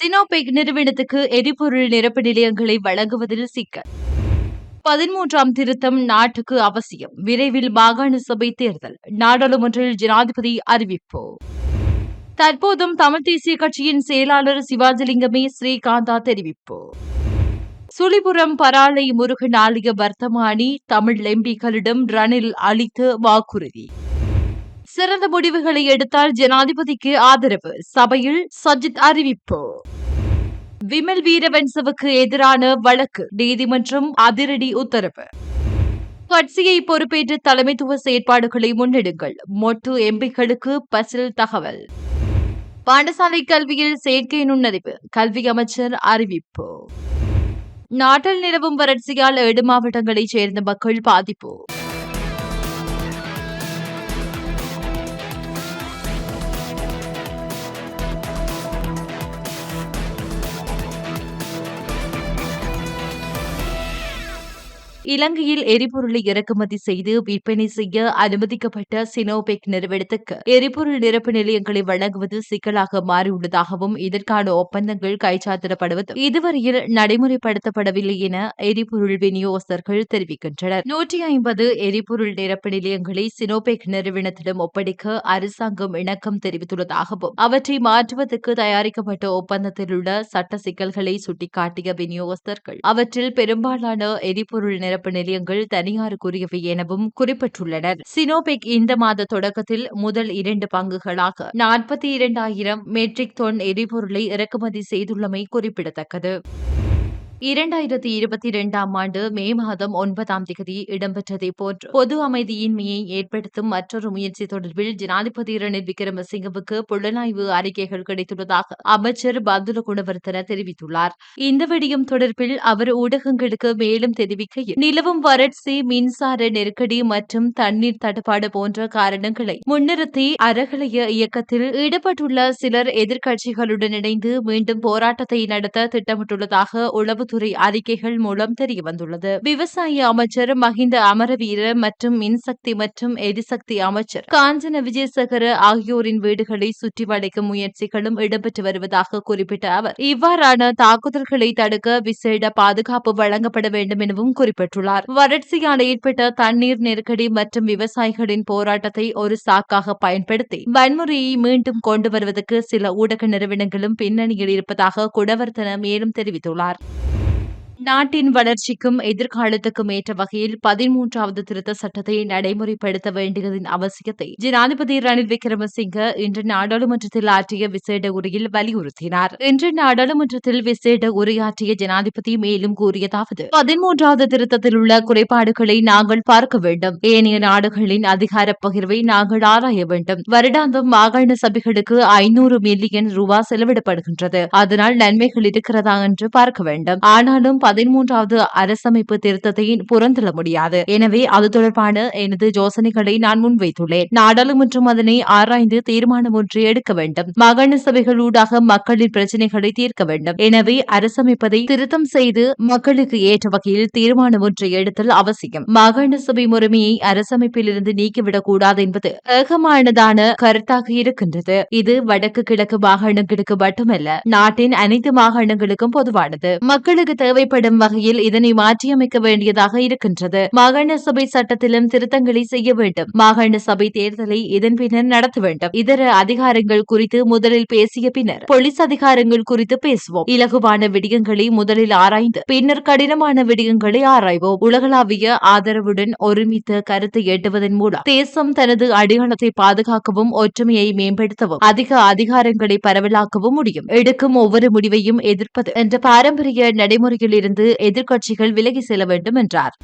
Sinopec நிறுவனத்துக்கு எரிபொருள் நிரப்பு நிலையங்களை வழங்குவதில் சிக்கல் பதிமூன்றாம் திருத்தம் நாட்டுக்கு அவசியம். விரைவில் மாகாண சபை தேர்தல். நாடாளுமன்றில் ஜனாதிபதி அறிவிப்பு. தற்போதும் தமிழ் தேசிய கட்சியின் செயலாளர் சிவாஜிலிங்கமே ஸ்ரீகாந்தா தெரிவிப்பு. சுழிபுரம் பராளை முருகன் ஆலய வர்த்தமானி தமிழ் எம்பிக்களிடம் ரணில் அளித்த வாக்குறுதி. சிறந்த முடிவுகளை எடுத்தால் ஜனாதிபதிக்கு ஆதரவு. சபையில் சஜித் அறிவிப்பு. விமல் வீரவன்சவுக்கு எதிரான வழக்கு நீதிமன்றம் அதிரடி உத்தரவு. கட்சியை பொறுப்பேற்று தலைமைத்துவ செயற்பாடுகளை முன்னெடுங்கள். மொட்டு எம்பிக்களுக்கு பசில் தகவல். பாடசாலை கல்வியில் செயற்கை நுண்ணறிவு கல்வி அமைச்சர் அறிவிப்பு. நாட்டில் நிலவும் வறட்சியால் ஏழு மாவட்டங்களைச் சேர்ந்த மக்கள் பாதிப்பு. இலங்கையில் எரிபொருளை இறக்குமதி செய்து விற்பனை செய்ய அனுமதிக்கப்பட்ட சினோபெக் நிறுவனத்துக்கு எரிபொருள் நிரப்பு நிலையங்களை வழங்குவது சிக்கலாக மாறியுள்ளதாகவும் இதற்கான ஒப்பந்தங்கள் கைச்சாத்திடப்படுவது இதுவரையில் நடைமுறைப்படுத்தப்படவில்லை என எரிபொருள் விநியோகஸ்தர்கள் தெரிவிக்கின்றனர். நூற்றி ஐம்பது எரிபொருள் நிரப்பு நிலையங்களை சினோபெக் நிறுவனத்திடம் ஒப்படைக்க அரசாங்கம் இணக்கம் தெரிவித்துள்ளதாகவும் அவற்றை மாற்றுவதற்கு தயாரிக்கப்பட்ட ஒப்பந்தத்தில் உள்ள சட்ட சிக்கல்களை சுட்டிக்காட்டிய விநியோகஸ்தர்கள் அவற்றில் பெரும்பாலான எரிபொருள் நிரப்பு நிலையங்கள் தனியாருக்குரியவை எனவும் குறிப்பிட்டுள்ளனர். சினோபெக் இந்த மாத தொடக்கத்தில் முதல் இரண்டு பங்குகளாக நாற்பத்தி இரண்டாயிரம் மெட்ரிக் டன் எரிபொருளை இறக்குமதி செய்துள்ளமை குறிப்பிடத்தக்கது. இரண்டாயிரத்தி இருபத்தி இரண்டாம் ஆண்டு மே மாதம் ஒன்பதாம் தேதி இடம்பெற்றதை. போன்று பொது அமைதியின்மையை ஏற்படுத்தும் மற்றொரு முயற்சி தொடர்பில் ஜனாதிபதி ரணில் விக்ரமசிங்கவுக்கு புலனாய்வு அறிக்கைகள் கிடைத்துள்ளதாக அமைச்சர் பந்துல குணவர்த்தன தெரிவித்துள்ளார். இந்த விடயம் தொடர்பில் அவர் ஊடகங்களுக்கு மேலும் தெரிவிக்கையில் நிலவும் வறட்சி மின்சார நெருக்கடி மற்றும் தண்ணீர் தட்டுப்பாடு போன்ற காரணங்களை முன்னிறுத்தி அறகலைய இயக்கத்தில் ஈடுபட்டுள்ள சிலர் எதிர்க்கட்சிகளுடன் இணைந்து மீண்டும் போராட்டத்தை நடத்த திட்டமிட்டுள்ளதாக உளவு உளவுத்துறை அறிக்கைகள் மூலம் தெரியவந்துள்ளது. விவசாய அமைச்சர் மஹிந்த அமரவீர மற்றும் மின்சக்தி மற்றும் எரிசக்தி அமைச்சர் காஞ்சன விஜயசேகர ஆகியோரின் வீடுகளை சுற்றி வளைக்கும் முயற்சிகளும் இடம்பெற்று வருவதாக குறிப்பிட்ட அவர் இவ்வாறான தாக்குதல்களை தடுக்க விசேட பாதுகாப்பு வழங்கப்பட வேண்டும் எனவும் குறிப்பிட்டுள்ளார். வறட்சியால் ஏற்பட்ட தண்ணீர் நெருக்கடி மற்றும் விவசாயிகளின் போராட்டத்தை ஒரு சாக்காக பயன்படுத்தி வன்முறையை மீண்டும் கொண்டு வருவதற்கு சில ஊடக நிறுவனங்களும் பின்னணியில் இருப்பதாக குணவர்த்தன மேலும் தெரிவித்துள்ளார். நாட்டின் வளர்ச்சிக்கும் எதிர்காலத்துக்கும் ஏற்ற வகையில் பதிமூன்றாவது திருத்த சட்டத்தை நடைமுறைப்படுத்த வேண்டியதன் அவசியத்தை ஜனாதிபதி ரணில் விக்ரமசிங்க இன்று நாடாளுமன்றத்தில் ஆற்றிய விசேட உரையில் வலியுறுத்தினார். இன்று நாடாளுமன்றத்தில் விசேட உரையாற்றிய ஜனாதிபதி மேலும் கூறியதாவது பதிமூன்றாவது திருத்தத்தில் உள்ள குறைபாடுகளை நாங்கள் பார்க்க வேண்டும். ஏனைய நாடுகளின் அதிகார பகிர்வை நாங்கள் ஆராய வேண்டும். வருடாந்தம் மாகாண சபைகளுக்கு ஐநூறு மில்லியன் ரூபாய் செலவிடப்படுகின்றது. அதனால் நன்மைகள் இருக்கிறதா என்று பார்க்க வேண்டும். ஆனாலும் பதிமூன்றாவது அரசமைப்பு திருத்தத்தை புறந்தள்ள முடியாது. எனவே அது தொடர்பான எனது யோசனைகளை நான் முன்வைத்துள்ளேன். நாடாளுமன்றம் அதனை ஆராய்ந்து தீர்மானம் ஒன்று எடுக்க வேண்டும். மாகாண சபைகளூடாக மக்களின் பிரச்சினைகளை தீர்க்க வேண்டும். எனவே அரசமைப்பதை திருத்தம் செய்து மக்களுக்கு ஏற்ற வகையில் தீர்மானம் ஒன்றை எடுத்தல் அவசியம். மாகாண சபை முறைமையை அரசமைப்பிலிருந்து நீக்கிவிடக்கூடாது நீக்கிவிடக் கூடாது என்பது ஏகமானதான கருத்தாக இருக்கின்றது. இது வடக்கு கிழக்கு மாகாணங்களுக்கு மட்டுமல்ல நாட்டின் அனைத்து மாகாணங்களுக்கும் பொதுவானது. மக்களுக்கு தேவைப்படும் தேவைப்படும் வகையில் இதனை மாற்றியமைக்க வேண்டியதாக இருக்கின்றது. மாகாண சபை சட்டத்திலும் திருத்தங்களை செய்ய வேண்டும். மாகாண சபை தேர்தலை இதன் பின்னர் நடத்த வேண்டும். இதர அதிகாரங்கள் குறித்து முதலில் பேசிய பின்னர் போலீஸ் அதிகாரங்கள் குறித்து பேசுவோம். இலகுவான விடயங்களை முதலில் ஆராய்ந்து பின்னர் கடினமான விடயங்களை ஆராய்வோம். உலகளாவிய ஆதரவுடன் ஒருமித்த கருத்தை எட்டுவதன் மூலம் தேசம் தனது அடையாளத்தை பாதுகாக்கவும் ஒற்றுமையை மேம்படுத்தவும் அதிக அதிகாரங்களை பரவலாக்கவும் முடியும். எடுக்கும் ஒவ்வொரு முடிவையும் எதிர்ப்பது என்ற பாரம்பரிய நடைமுறையில் இருந்து எதிர்க்கட்சிகள் விலகி செல்ல வேண்டும் என்றார்.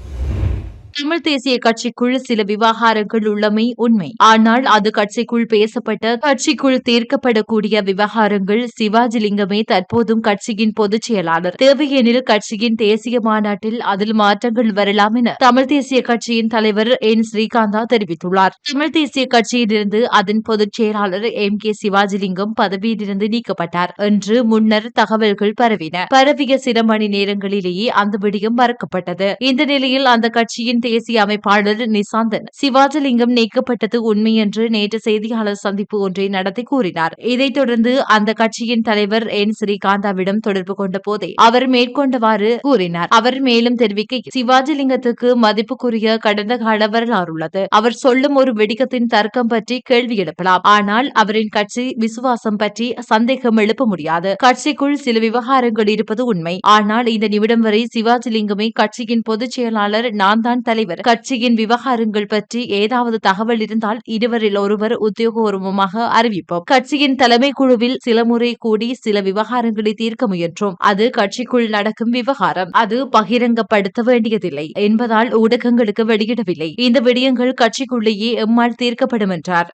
தமிழ் தேசிய கட்சிக்குள் சில விவகாரங்கள் உள்ளமை உண்மை. ஆனால் அது கட்சிக்குள் பேசப்பட்ட கட்சிக்குள் தீர்க்கப்படக்கூடிய விவகாரங்கள் சிவாஜிலிங்கமே தற்போதும் கட்சியின் பொதுச் செயலாளர். தேவையெனில் கட்சியின் தேசிய மாநாட்டில் அதில் மாற்றங்கள் வரலாம் என தமிழ் தேசிய கட்சியின் தலைவர் என். ஸ்ரீகாந்தா தெரிவித்துள்ளார். தமிழ் தேசிய கட்சியிலிருந்து அதன் பொதுச் செயலாளர் எம். கே. சிவாஜிலிங்கம் பதவியிலிருந்து நீக்கப்பட்டார் என்று முன்னர் தகவல்கள் பரவின. பரவிய சில மணி நேரங்களிலேயே அந்த விடயம் மறக்கப்பட்டது. இந்த நிலையில் அந்த கட்சியின் தேசிய அமைப்பாளர் நிசாந்தன். சிவாஜலிங்கம் நீக்கப்பட்டது உண்மை என்று நேற்று செய்தியாளர் சந்திப்பு ஒன்றை நடத்தி கூறினார். இதைத் தொடர்ந்து அந்த கட்சியின் தலைவர் என். ஸ்ரீகாந்தாவிடம் தொடர்பு கொண்ட போதே அவர் மேற்கொண்டவாறு கூறினார். அவர் மேலும் தெரிவிக்க சிவாஜிலிங்கத்துக்கு மதிப்புக்குரிய கடந்த கால வரலாறு உள்ளது. அவர் சொல்லும் ஒரு வெடிக்கத்தின் தர்க்கம் பற்றி கேள்வி எழுப்பலாம். ஆனால் அவரின் கட்சி விசுவாசம் பற்றி சந்தேகம் எழுப்ப முடியாது. கட்சிக்குள் சில விவகாரங்கள் இருப்பது உண்மை. ஆனால் இந்த நிமிடம் வரை சிவாஜிலிங்கமே கட்சியின் பொதுச் செயலாளர் நான் தான் தலைவர். கட்சியின் விவகாரங்கள் பற்றி ஏதாவது தகவல் இருந்தால் இருவரில் ஒருவர் உத்தியோகபூர்வமாக அறிவிப்போம். கட்சியின் தலைமை குழுவில் சில முறை கூடி சில விவகாரங்களை தீர்க்க முயன்றோம். அது கட்சிக்குள் நடக்கும் விவகாரம். அது பகிரங்கப்படுத்த வேண்டியதில்லை என்பதால் ஊடகங்களுக்கு வெளியிடவில்லை. இந்த விடயங்கள் கட்சிக்குள்ளேயே எம்மால் தீர்க்கப்படும் என்றார்.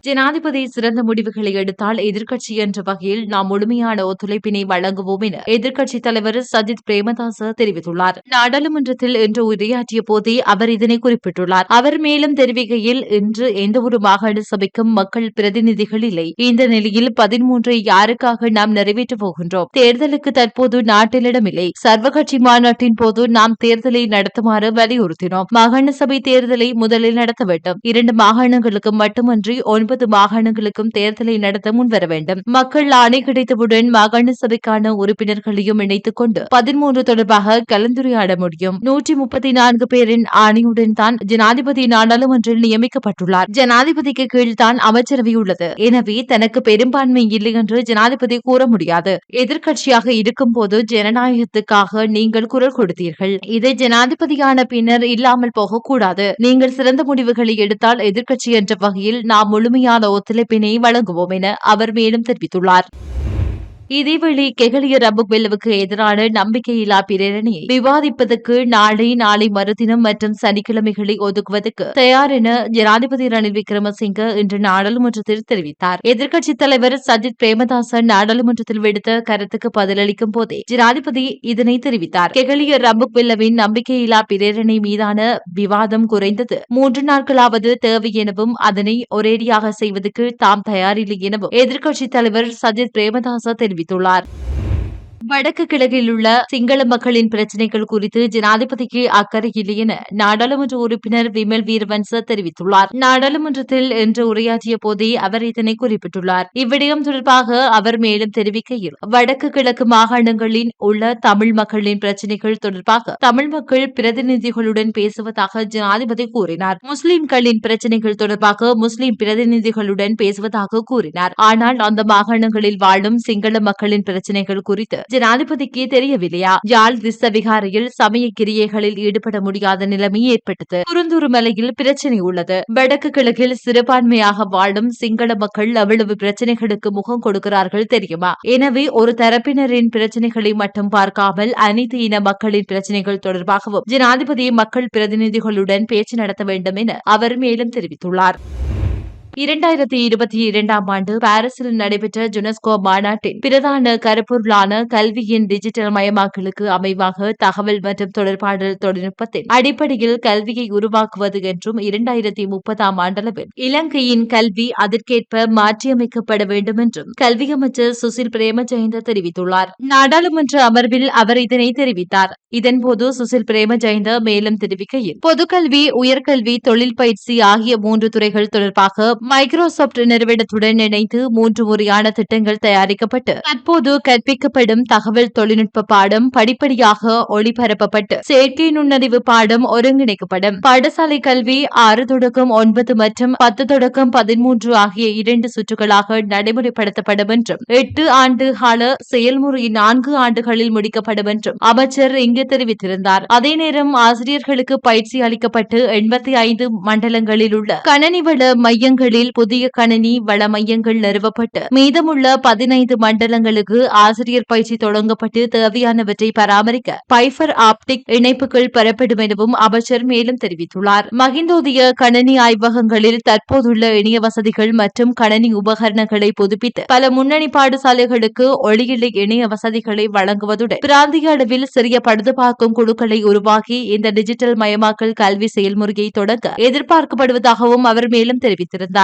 ஜனாதிபதி சிறந்த முடிவுகளை எடுத்தால் எதிர்க்கட்சி என்ற வகையில் நாம் முழுமையான ஒத்துழைப்பினை வழங்குவோம் என எதிர்க்கட்சித் தலைவர் சஜித் பிரேமதாச தெரிவித்துள்ளார். நாடாளுமன்றத்தில் இன்று உரையாற்றிய போதே அவர் இதனை குறிப்பிட்டுள்ளார். அவர் மேலும் தெரிவிக்கையில் இன்று எந்தவொரு மாகாண சபைக்கும் மக்கள் பிரதிநிதிகள் இல்லை. இந்த நிலையில் பதிமூன்றை யாருக்காக நாம் நிறைவேற்றப் போகின்றோம்? தேர்தலுக்கு தற்போது நாட்டிலிடமில்லை சர்வகட்சி மாநாட்டின் போது நாம் தேர்தலை நடத்துமாறு வலியுறுத்தினோம். மாகாண சபை தேர்தலை முதலில் நடத்த வேண்டும். இரண்டு மாகாணங்களுக்கு மட்டுமன்றி ஒன்பது மாகாணங்களுக்கும் தேர்தலை நடத்த முன்வர வேண்டும். மக்கள் ஆணை கிடைத்தவுடன் மாகாண சபைக்கான உறுப்பினர்களையும் இணைத்துக் கொண்டு பதிமூன்று தொடர்பாக கலந்துரையாட முடியும். நூற்றி முப்பத்தி நான்கு பேரின் ஆணையுடன் தான் ஜனாதிபதி நாடாளுமன்றில் நியமிக்கப்பட்டுள்ளார். ஜனாதிபதிக்கு கீழ்தான் அமைச்சரவை உள்ளது. எனவே தனக்கு பெரும்பான்மை இல்லை என்று ஜனாதிபதி கூற முடியாது. எதிர்க்கட்சியாக இருக்கும் போது ஜனநாயகத்துக்காக நீங்கள் குரல் கொடுத்தீர்கள். இதை ஜனாதிபதியான பின்னர் இல்லாமல் போகக்கூடாது. நீங்கள் சிறந்த முடிவுகளை எடுத்தால் எதிர்க்கட்சி என்ற வகையில் நாம் முழுமையான ஒத்துழைப்பினை வழங்குவோம் என அவர் மேலும் தெரிவித்துள்ளார். இதேவேளை கெகலிய ரம்புக்வெல்லவுக்கு எதிரான நம்பிக்கையில்லா பிரேரணையை விவாதிப்பதற்கு நாளை நாளை மறுதினம் மற்றும் சனிக்கிழமைகளை ஒதுக்குவதற்கு தயார் என ஜனாதிபதி ரணில் விக்ரமசிங்க இன்று நாடாளுமன்றத்தில் தெரிவித்தார். எதிர்க்கட்சித் தலைவர் சஜித் பிரேமதாசன் நாடாளுமன்றத்தில் விடுத்த கருத்துக்கு பதிலளிக்கும் போதே ஜனாதிபதி இதனை தெரிவித்தார். கெகலிய ரபுக்வெல்லவின் நம்பிக்கையில்லா பிரேரணை மீதான விவாதம் குறைந்தது. மூன்று நாட்களாவது தேவை எனவும் அதனை ஒரேடியாக செய்வதற்கு தாம் தயாரில்லை எனவும் எதிர்க்கட்சித் தலைவர் சஜித் பிரேமதாச தெரிவித்தார். தெரிவித்துள்ளார் வடக்கு கிழக்கில் உள்ள சிங்கள மக்களின் பிரச்சினைகள் குறித்து ஜனாதிபதிக்கு அக்கறை இல்லை என நாடாளுமன்ற உறுப்பினர் விமல் வீரவன்ச தெரிவித்துள்ளார். நாடாளுமன்றத்தில் இன்று உரையாற்றிய போதே அவர் இதனை குறிப்பிட்டுள்ளார். இவ்விடயம் தொடர்பாக அவர் மேலும் தெரிவிக்கையில் வடக்கு கிழக்கு மாகாணங்களில் உள்ள தமிழ் மக்களின் பிரச்சினைகள் தொடர்பாக தமிழ் மக்கள் பிரதிநிதிகளுடன் பேசுவதாக ஜனாதிபதி கூறினார். முஸ்லிம்களின் பிரச்சினைகள் தொடர்பாக முஸ்லிம் பிரதிநிதிகளுடன் பேசுவதாக கூறினார். ஆனால் அந்த மாகாணங்களில் வாழும் சிங்கள மக்களின் பிரச்சினைகள் குறித்து ஜனாதிபதிக்கு தெரியவில்லையா? யாழ் திஸ்தவிகாரையில் சமய கிரியைகளில் ஈடுபட முடியாத நிலைமை ஏற்பட்டது. குருந்தூர் மலையில் பிரச்சனை உள்ளது. வடக்கு கிழக்கில் சிறுபான்மையாக வாழும் சிங்கள மக்கள் அவ்வளவு பிரச்சனைகளுக்கு முகம் கொடுக்கிறார்கள் தெரியுமா? எனவே ஒரு தரப்பினரின் பிரச்சனைகளை மட்டும் பார்க்காமல் அனைத்து இன மக்களின் பிரச்சனைகள் தொடர்பாகவும் ஜனாதிபதி மக்கள் பிரதிநிதிகளுடன் பேச்சு நடத்த வேண்டும் என அவர் மேலும் தெரிவித்துள்ளார். இரண்டாயிரத்தி இருபத்தி இரண்டாம் ஆண்டு பாரிஸில் நடைபெற்ற யுனெஸ்கோ மாநாட்டின் பிரதான கருப்பொருளான கல்வியின் டிஜிட்டல் மயமாக்கலுக்கு அமைவாக தகவல் மற்றும் தொடர்பாடல் தொழில்நுட்பத்தின் அடிப்படையில் கல்வியை உருவாக்குவது என்றும் இரண்டாயிரத்தி முப்பதாம் ஆண்டளவில் இலங்கையின் கல்வி அதற்கேற்ப மாற்றியமைக்கப்பட வேண்டும் என்றும் கல்வி அமைச்சர் சுசில் பிரேமஜெயந்த தெரிவித்துள்ளார். நாடாளுமன்ற அமர்வில் அவர் இதனை தெரிவித்தார். இதன்போது சுசில் பிரேமஜெயந்த மேலும் தெரிவிக்கையில் பொதுக்கல்வி உயர்கல்வி தொழில் பயிற்சி ஆகிய மூன்று துறைகள் தொடர்பாக மைக்ரோசாப்ட் நிறுவனத்துடன் இணைந்து மூன்று முறையான திட்டங்கள் தயாரிக்கப்பட்டு தற்போது கற்பிக்கப்படும் தகவல் தொழில்நுட்ப பாடம் படிப்படியாக ஒளிபரப்பப்பட்டு செயற்கை நுண்ணறிவு பாடம் ஒருங்கிணைக்கப்படும். பாடசாலை கல்வி ஆறு தொடக்கம் ஒன்பது மற்றும் பத்து தொடக்கம் பதிமூன்று ஆகிய இரண்டு சுற்றுகளாக நடைமுறைப்படுத்தப்படும் என்றும் எட்டு ஆண்டு கால செயல்முறை நான்கு ஆண்டுகளில் முடிக்கப்படும் என்றும் அமைச்சர் இங்கு தெரிவித்திருந்தார். அதே நேரம் ஆசிரியர்களுக்கு பயிற்சி அளிக்கப்பட்டு எண்பத்தி ஐந்து மண்டலங்களில் உள்ள கணனி மையங்கள் மண்டலங்களில் புதிய கணனி வள மையங்கள் நிறுவப்பட்டு மீதமுள்ள பதினைந்து மண்டலங்களுக்கு ஆசிரியர் பயிற்சி தொடங்கப்பட்டு தேவையானவற்றை பராமரிக்க பைபர் ஆப்டிக் இணைப்புகள் பெறப்படும் எனவும் அமைச்சர் மேலும் தெரிவித்துள்ளார். மகிந்தோதிய கணனி ஆய்வகங்களில் தற்போதுள்ள இணைய வசதிகள் மற்றும் கணனி உபகரணங்களை புதுப்பித்து பல முன்னணி பாடசாலைகளுக்கு ஒளியிலை இணைய வசதிகளை வழங்குவதுடன் பிராந்திய அளவில் சிறிய பழுதுபார்க்கும் குழுக்களை உருவாக்கி இந்த டிஜிட்டல் மயமாக்கல் கல்வி செயல்முறையை தொடங்க எதிர்பார்க்கப்படுவதாகவும் அவர் மேலும் தெரிவித்திருந்தார்.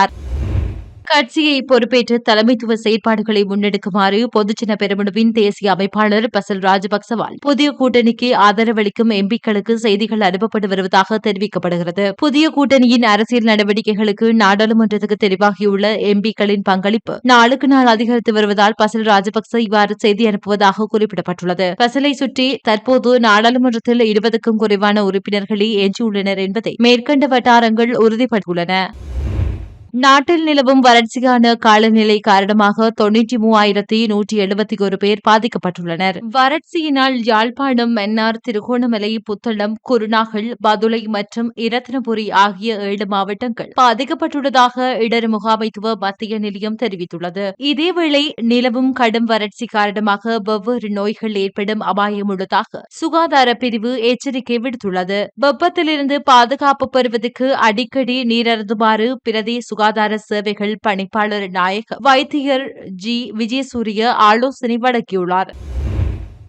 கட்சியை பொறுப்பேற்று தலைமைத்துவ செயற்பாடுகளை முன்னெடுக்குமாறு பொதுஜன பெருமனுவின் தேசிய அமைப்பாளர் பசல் ராஜபக்சவால் புதிய கூட்டணிக்கு ஆதரவளிக்கும் எம்பிக்களுக்கு செய்திகள் அனுப்பப்பட்டு வருவதாக தெரிவிக்கப்படுகிறது. புதிய கூட்டணியின் அரசியல் நடவடிக்கைகளுக்கு நாடாளுமன்றத்துக்கு தெரிவாகியுள்ள எம்பிக்களின் பங்களிப்பு நாளுக்கு நாள் அதிகரித்து வருவதால் பசல் ராஜபக்ச இவ்வாறு செய்தி அனுப்புவதாக குறிப்பிடப்பட்டுள்ளது. பசலை சுற்றி தற்போது நாடாளுமன்றத்தில் இருபதுக்கும் குறைவான உறுப்பினர்களே எஞ்சியுள்ளனர் என்பதை மேற்கண்ட வட்டாரங்கள் உறுதிப்படுத்தியுள்ளன. நாட்டில் நிலவும் வறட்சியான காலநிலை காரணமாக தொன்னூற்றி மூவாயிரத்தி நூற்றி எழுபத்தி ஒரு பேர் பாதிக்கப்பட்டுள்ளனர். வறட்சியினால் யாழ்ப்பாணம் மன்னார் திருகோணமலை புத்தளம் குருநாகல் பதுளை மற்றும் இரத்தினபுரி ஆகிய ஏழு மாவட்டங்கள் பாதிக்கப்பட்டுள்ளதாக இடர் முகாமைத்துவ மத்திய நிலையம் தெரிவித்துள்ளது. இதேவேளை நிலவும் கடும் வறட்சி காரணமாக வெவ்வேறு நோய்கள் ஏற்படும் அபாயம் உள்ளதாக சுகாதார பிரிவு எச்சரிக்கை விடுத்துள்ளது. வெப்பத்திலிருந்து பாதுகாப்பு பெறுவதற்கு அடிக்கடி நீரருந்துமாறு பிரதேச சுகாதார சுகாதார சேவைகள் பணிப்பாளர் நாயக் வைத்தியர் ஜி. விஜயசூரிய ஆலோசனை வழங்கியுள்ளார்.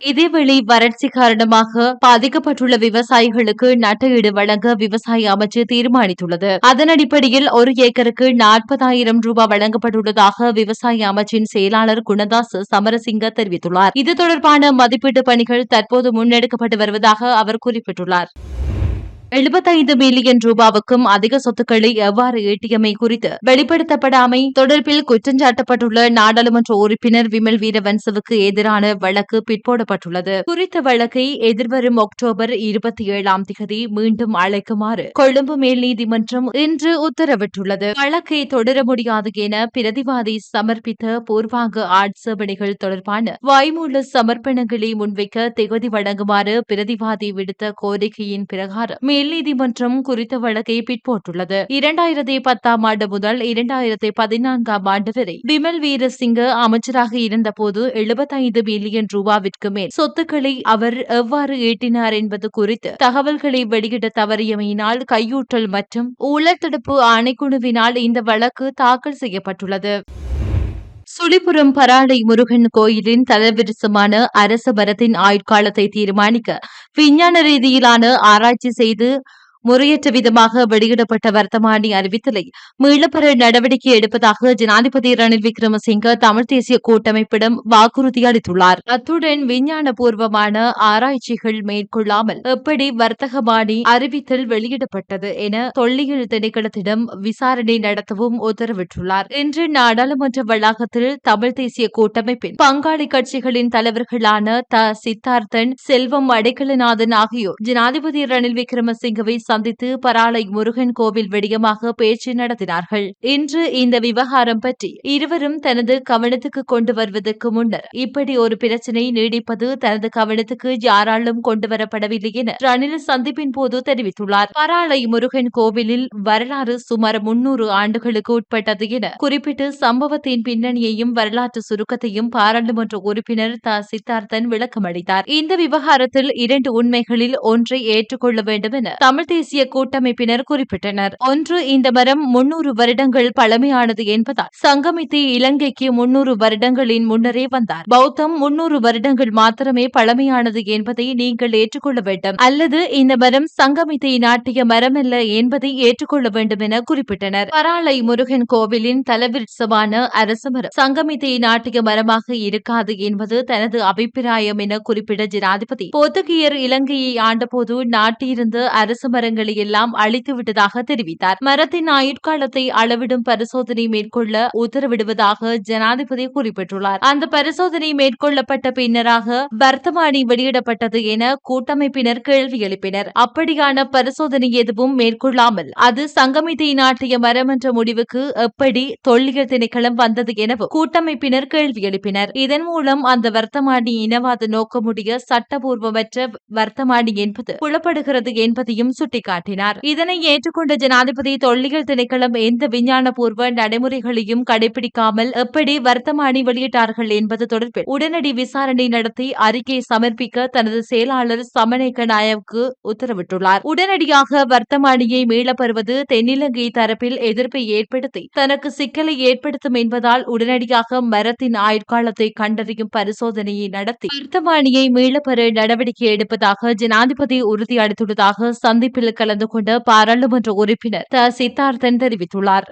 இதேவேளை வறட்சி காரணமாக பாதிக்கப்பட்டுள்ள விவசாயிகளுக்கு நட்டஈடு வழங்க விவசாய அமைச்சு தீர்மானித்துள்ளது. அதன் அடிப்படையில் ஒரு ஏக்கருக்கு நாற்பதாயிரம் ரூபாய் வழங்கப்பட்டுள்ளதாக விவசாய அமைச்சின் செயலாளர் குணதாஸ் சமரசிங்க தெரிவித்துள்ளார். இது தொடர்பான மதிப்பீட்டு பணிகள் தற்போது முன்னெடுக்கப்பட்டு வருவதாக அவர் குறிப்பிட்டுள்ளார். எழுபத்தைந்து மில்லியன் ரூபாவுக்கும் அதிக சொத்துக்களை எவ்வாறு ஈட்டியமை குறித்து வெளிப்படுத்தப்படாமை? தொடர்பில் குற்றஞ்சாட்டப்பட்டுள்ள நாடாளுமன்ற உறுப்பினர் விமல் வீரவன்சவுக்கு எதிரான வழக்கு பிற்போடப்பட்டுள்ளது. குறித்த வழக்கை எதிர்வரும் அக்டோபர் இருபத்தி ஏழாம் தேதி மீண்டும் அழைக்குமாறு கொழும்பு மேல் நீதிமன்றம் இன்று உத்தரவிட்டுள்ளது. வழக்கை தொடர முடியாது என பிரதிவாதி சமர்ப்பித்த பூர்வாங்க ஆட்சேபனைகள் தொடர்பான வாய்மூல சமர்ப்பணங்களை முன்வைக்க திகதி வழங்குமாறு பிரதிவாதி விடுத்த கோரிக்கையின் பிரகாரம் மேல் நீதிமன்றம் குறித்த வழக்கை பிற்போட்டுள்ளது. இரண்டாயிரத்தி பத்தாம் ஆண்டு முதல் இரண்டாயிரத்தி பதினான்காம் ஆண்டு வரை பிமல் வீரசிங்க அமைச்சராக இருந்தபோது எழுபத்தைந்து மில்லியன் ரூபாவிற்கு மேல் சொத்துக்களை அவர் எவ்வாறு ஈட்டினார் என்பது குறித்து தகவல்களை வெளியிட தவறியமையினால் கையூற்றல் மற்றும் ஊழல் தடுப்பு ஆணைக்குழுவினால் இந்த வழக்கு தாக்கல் செய்யப்பட்டுள்ளது. சுழிபுரம் பராளை முருகன் கோயிலின் தலவிருசமான அரச மரத்தின் ஆயுட்காலத்தை தீர்மானிக்க விஞ்ஞான ரீதியிலான ஆராய்ச்சி செய்து முறையற்ற விதமாக வெளியிடப்பட்ட வர்த்தமானி அறிவித்தலை மீளப்பெற நடவடிக்கை எடுப்பதாக ஜனாதிபதி ரணில் விக்ரமசிங்க தமிழ் தேசிய கூட்டமைப்பிடம் வாக்குறுதி அளித்துள்ளார். அத்துடன் விஞ்ஞான பூர்வமான ஆராய்ச்சிகள் மேற்கொள்ளாமல் எப்படி வர்த்தகமானி அறிவித்தல் வெளியிடப்பட்டது என தொல்லியல் திணைக்களத்திடம் விசாரணை நடத்தவும் உத்தரவிட்டுள்ளார். இன்று நாடாளுமன்ற வளாகத்தில் தமிழ் தேசிய கூட்டமைப்பின் பங்காளி கட்சிகளின் தலைவர்களான த சித்தார்த்தன் செல்வம் அடைக்கலநாதன் ஆகியோர் ஜனாதிபதி ரணில் விக்ரமசிங்கவை சந்தித்து பராளை முருகன் கோவில் விடயமாக பேச்சு நடத்தினார்கள். இன்று இந்த விவகாரம் பற்றி இருவரும் தனது கவனத்துக்கு கொண்டு வருவதற்கு முன்னர் இப்படி ஒரு பிரச்சினை நீடிப்பது தனது கவனத்துக்கு யாராலும் கொண்டு வரப்படவில்லை என ரணில் சந்திப்பின் போது தெரிவித்துள்ளார். பராளை முருகன் கோவிலில் வரலாறு சுமார் முன்னூறு ஆண்டுகளுக்கு உட்பட்டது என குறிப்பிட்டு சம்பவத்தின் பின்னணியையும் வரலாற்று சுருக்கத்தையும் பாராளுமன்ற உறுப்பினர் த. சித்தார்த்தன் விளக்கமளித்தார். இந்த விவகாரத்தில் இரண்டு உண்மைகளில் ஒன்றை ஏற்றுக்கொள்ள வேண்டும் என தமிழ் தேசிய கூட்டமைப்பினர் குறிப்பிட்டனர். ஒன்று இந்த மரம் முன்னூறு வருடங்கள் பழமையானது என்பதால் சங்கமித்து இலங்கைக்கு முன்னூறு வருடங்களின் முன்னரே வந்தார். பௌத்தம் முன்னூறு வருடங்கள் மாத்திரமே பழமையானது என்பதை நீங்கள் ஏற்றுக்கொள்ள வேண்டும். அல்லது இந்த மரம் சங்கமித்தை நாட்டிய மரமல்ல என்பதை ஏற்றுக்கொள்ள வேண்டும் என குறிப்பிட்டனர். பராளை முருகன் கோவிலின் தலவிருட்சமான அரச மரம் சங்கமித்தை நாட்டிய மரமாக இருக்காது என்பது தனது அபிப்பிராயம் என குறிப்பிட்ட ஜனாதிபதி. போர்த்துகீயர் இலங்கையை ஆண்டபோது நாட்டியிருந்த அரசு மரங்கள் மரங்களை எல்லாம் அழித்து விட்டதாக தெரிவித்தார். மரத்தின் ஆயுட்காலத்தை அளவிடும் பரிசோதனை மேற்கொள்ள உத்தரவிடுவதாக ஜனாதிபதி குறிப்பிட்டுள்ளார். அந்த பரிசோதனை மேற்கொள்ளப்பட்ட பின்னராக வர்த்தமானி வெளியிடப்பட்டது என கூட்டமைப்பினர் கேள்வி எழுப்பினர். அப்படியான பரிசோதனை எதுவும் மேற்கொள்ளாமல் அது சங்கமித்தை நாட்டிய மரம் என்ற முடிவுக்கு எப்படி தொல்லியல் திணைக்களம் வந்தது எனவும் கூட்டமைப்பினர் கேள்வி எழுப்பினர். இதன் மூலம் அந்த வர்த்தமானி இனவாத நோக்கமுடைய சட்டபூர்வமற்ற வர்த்தமானி என்பது புலப்படுகிறது என்பதையும் சுட்டிக்காட்டினார் சுட்டிக்காட்டினார். இதனை ஏற்றுக்கொண்ட ஜனாதிபதி தொல்லியல் திணைக்களம் எந்த விஞ்ஞானபூர்வ நடைமுறைகளையும் கடைபிடிக்காமல் எப்படி வர்த்தமானி வெளியிட்டார்கள் என்பது தொடர்பில் உடனடி விசாரணை நடத்தி அறிக்கை சமர்ப்பிக்க தனது செயலாளர் சமநேக நாயவுக்கு உத்தரவிட்டுள்ளார். உடனடியாக வர்த்தமானியை மீளப்பெறுவது தென்னிலங்கை தரப்பில் எதிர்ப்பை ஏற்படுத்தி தனக்கு சிக்கலை ஏற்படுத்தும் என்பதால் உடனடியாக மரத்தின் ஆயுட்காலத்தை கண்டறியும் பரிசோதனையை நடத்தி வர்த்தமானியை மீளப்பெற நடவடிக்கை எடுப்பதாக ஜனாதிபதி உறுதியளித்துள்ளதாக சந்திப்பில் கலந்து கொண்ட பாராளுமன்ற உறுப்பினர் த. சித்தார்த்தன் தெரிவித்துள்ளார்.